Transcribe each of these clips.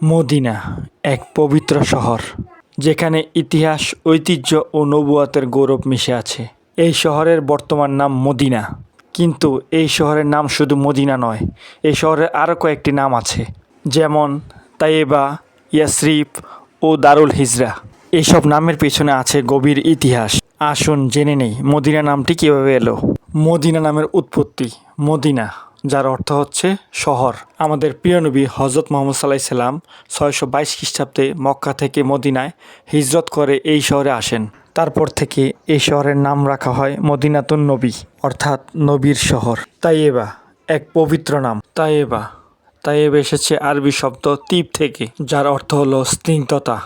Medina, এক পবিত্র শহর, যেখানে ইতিহাস, ঐতিহ্য ও নবুয়াতের গৌরব মিশে আছে। এই শহরের বর্তমান নাম মদিনা, কিন্তু এই শহরের নাম শুধু মদিনা নয়, এই শহরের আরও কয়েকটি নাম আছে, যেমন তাইয়েবা ইয়াসরিফ ও দারুল হিজরা। এইসব নামের পেছনে আছে গভীর ইতিহাস। আসুন জেনে নেই মদিনা নামটি কীভাবে এলো। মদিনা নামের উৎপত্তি, মদিনা। যার অর্থ হচ্ছে শহর। আমাদের প্রিয় নবী হজরত মোহাম্মদ সাল্লাহ সাল্লাম ছয়শো বাইশ খ্রিস্টাব্দে মক্কা থেকে মদিনায় হিজরত করে এই শহরে আসেন। তারপর থেকে এই শহরের নাম রাখা হয় মদিনাতুন নবী, অর্থাৎ নবীর শহর। তাইয়েবা, এক পবিত্র নাম। তাইয়েবা তাইয়েবা এসেছে আরবি শব্দ তীপ থেকে, যার অর্থ হলো স্নিগ্ধতা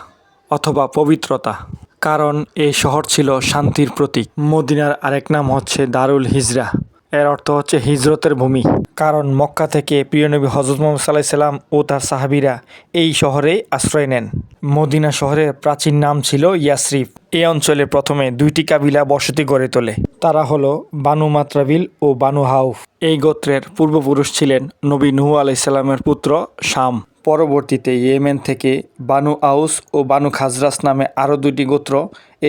অথবা পবিত্রতা। কারণ এই শহর ছিল শান্তির প্রতীক। মদিনার আরেক নাম হচ্ছে দারুল হিজরা। এর অর্থ হচ্ছে হিজরতের ভূমি। কারণ মক্কা থেকে প্রিয় নবী হজরত মোহাম্মদ সাল্লাহ সাল্লাম ও তার সাহাবিরা এই শহরে আশ্রয় নেন। মদিনা শহরের প্রাচীন নাম ছিল ইয়াসরিফ। এই অঞ্চলে প্রথমে দুইটি কাবিলা বসতি গড়ে তোলে। তারা হলো বানু মাত্রাবিল ও বানু হাউফ। এই গোত্রের পূর্বপুরুষ ছিলেন নবী নুহু আলাইসাল্লামের পুত্র শাম। পরবর্তীতে ইয়েমেন থেকে বানু আউস ও বানু খাজরাস নামে আরও দুটি গোত্র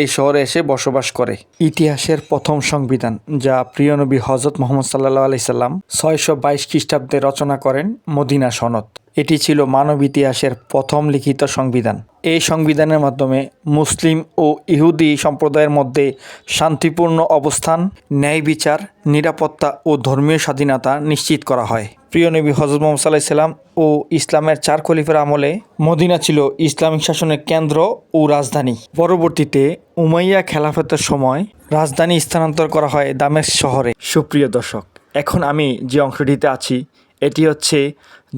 এই শহরে এসে বসবাস করে। ইতিহাসের প্রথম সংবিধান, যা প্রিয়নবী হজরত মোহাম্মদ সাল্লা আলাইসাল্লাম ছয়শো বাইশ খ্রিস্টাব্দে রচনা করেন মদিনা সনদ। এটি ছিল মানব ইতিহাসের প্রথম লিখিত সংবিধান। এই সংবিধানের মাধ্যমে মুসলিম ও ইহুদি সম্প্রদায়ের মধ্যে শান্তিপূর্ণ অবস্থান, ন্যায় বিচার, নিরাপত্তা ও ধর্মীয় স্বাধীনতা নিশ্চিত করা হয়। প্রিয় নবী হজরত মোহাম্মদ সাল্লাহ ও ইসলামের চার খলিফার আমলে মদিনা ছিল ইসলামিক শাসনের কেন্দ্র ও রাজধানী। পরবর্তীতে উমাইয়া খেলাফতের সময় রাজধানী স্থানান্তর করা হয় দামেস্ক শহরে। সুপ্রিয় দর্শক, এখন আমি যে অংশটিতে আছি এটি হচ্ছে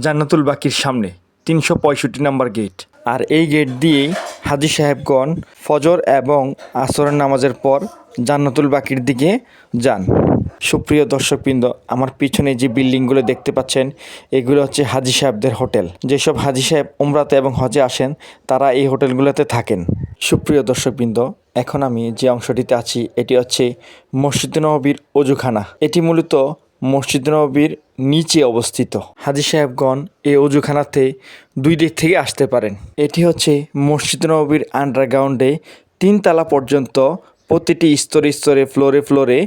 জান্নাতুল বাকির সামনে, তিনশো পঁয়ষট্টি নম্বর গেট। আর এই গেট দিয়েই হাজি সাহেবগণ ফজর এবং আসরের নামাজের পর জান্নাতুল বাকির দিকে যান। সুপ্রিয় দর্শকবৃন্দ, আমার পিছনে যে বিল্ডিংগুলো দেখতে পাচ্ছেন, এগুলো হচ্ছে হাজি সাহেবদের হোটেল। যেসব হাজি সাহেব উমরাতে এবং হজে আসেন, তারা এই হোটেলগুলোতে থাকেন। সুপ্রিয় দর্শকবৃন্দ, এখন আমি যে অংশটিতে আছি, এটি হচ্ছে মসজিদ নবীর অজুখানা। এটি মূলত মসজিদ নবীর নিচে অবস্থিত। হাজি সাহেবগণ এই অজুখানাতে দুই দিক থেকে আসতে পারেন। এটি হচ্ছে মসজিদ নবীর আন্ডারগ্রাউন্ডে তিনতলা পর্যন্ত প্রতিটি স্তরে স্তরে ফ্লোরে ফ্লোরে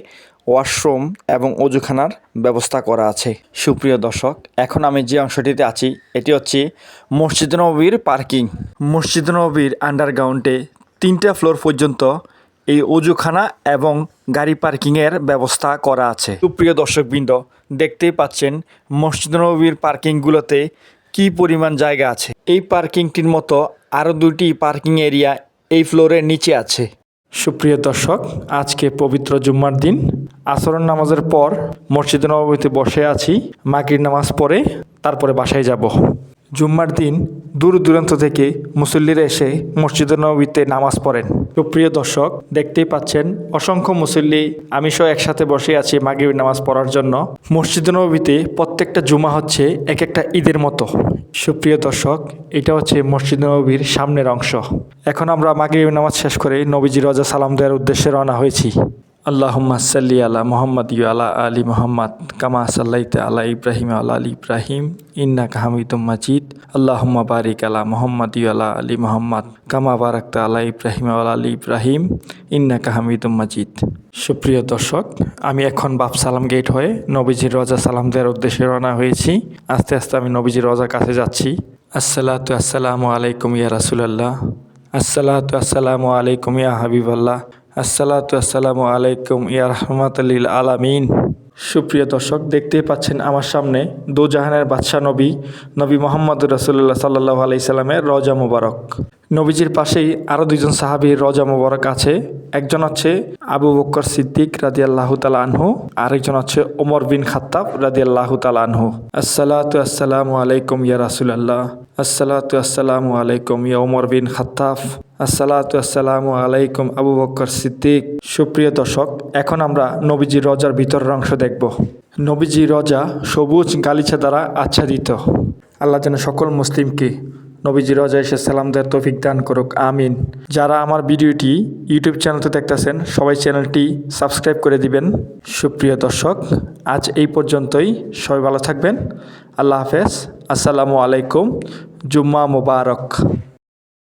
ওয়াশরুম এবং অজুখানার ব্যবস্থা করা আছে। সুপ্রিয় দর্শক, এখন আমি যে অংশটিতে আছি, এটি হচ্ছে মসজিদ নবীর পার্কিং মসজিদ নবীর আন্ডারগ্রাউন্ডে তিনটা ফ্লোর পর্যন্ত এই অজুখানা এবং গাড়ি পার্কিংয়ের ব্যবস্থা করা আছে। সুপ্রিয় দর্শকবৃন্দ, দেখতেই পাচ্ছেন মসজিদ নবীর পার্কিংগুলোতে কি পরিমাণ জায়গা আছে। এই পার্কিংটির মতো আরও দুটি পার্কিং এরিয়া এই ফ্লোরের নিচে আছে। সুপ্রিয় দর্শক, আজকে পবিত্র জুম্মার দিন। আসরের নামাজের পর মসজিদ নবমীতে বসে আছি। মাগরির নামাজ পড়ে তারপরে বাসায় যাব। জুম্মার দিন দূর দূরান্ত থেকে মুসল্লিরা এসে মসজিদ নবীতে নামাজ পড়েন। সুপ্রিয় দর্শক, দেখতেই পাচ্ছেন, অসংখ্য মুসল্লি আমি সহ একসাথে বসে আছি মাগরিবের নামাজ পড়ার জন্য। মসজিদ নবীতে প্রত্যেকটা জুমা হচ্ছে এক একটা ঈদের মতো। সুপ্রিয় দর্শক, এটা হচ্ছে মসজিদ নবীর সামনের অংশ। এখন আমরা মাগরিবের নামাজ শেষ করে নবীজি রজা সালাম দেওয়ার উদ্দেশ্যে রওনা হয়েছি। আল্লাহুম্মা সাল্লি আলা মোহাম্মদ ইউ আলা আলী মোহাম্মদ কামা সাল্লাইতে আলা ইব্রাহিম আলা আলী ইব্রাহিম ইন্নাকা হামিদুম মাজিদ। আল্লাহুম্মা বারিক আলা মোহাম্মদ ইউ আলা আলী মোহাম্মদ কামা বারাকতা আলা ইব্রাহিম আলা আলী ইব্রাহিম ইন্নাকা হামিদুম মাজিদ। সুপ্রিয় দর্শক, আমি এখন বাপ সালাম গেট হয়ে নবীজির রজা সালাম দেওয়ার উদ্দেশ্যে রওনা হয়েছি। আস্তে আস্তে আমি নবীজির রজার কাছে যাচ্ছি। আসসালাতু আসসালামু আলাইকুম ইয়া রাসুলাল্লাহ। আসসালাতু আসসালামু আলাইকুম ইয়া হাবিবাল্লাহ। আসসালাতু আসসালামু আলাইকুম ইয়া রহমাতাল্লিল আলামিন। সুপ্রিয় দর্শক, দেখতেই পাচ্ছেন আমার সামনে দু জাহানের বাদশাহ নবী নবী মোহাম্মদ রসুল্লাহ সাল্লাহ আলাইসাল্লামের রজা মুবারক। নবীজির পাশেই আরও দুজন সাহাবীর রজা মুবারক আছে। একজন হচ্ছে আবু বক্কর সিদ্দিক রাদি আল্লাহ আনহু, আরেকজন হচ্ছে ওমর বিন খাত্তাব রাদি আল্লাহ আনহু। আসসালাতু আসসালামু আলাইকুম ইয়া রাসুলাল্লাহ। আসসালাতু আসসালামু আলাইকুম ইয়া ওমর বিন খাত্তাব। আসসালাতু আসসালামু আলাইকুম আবু বক্কর সিদ্দিক। সুপ্রিয় দর্শক, এখন আমরা নবীজি রজার ভিতরের অংশ দেখব। নবীজি রজা সবুজ গালিচা দ্বারা আচ্ছাদিত। আল্লাহ যেন সকল মুসলিমকে নবীজি রজা এসে সালাম দেওয়ার তৌফিক দান করুক, আমিন। যারা আমার ভিডিওটি ইউটিউব চ্যানেলতে দেখতেছেন, সবাই চ্যানেলটি সাবস্ক্রাইব করে দিবেন। সুপ্রিয় দর্শক, আজ এই পর্যন্তই। সবাই ভালো থাকবেন। আল্লাহ হাফেজ। আসসালামু আলাইকুম। জুম্মা মোবারক।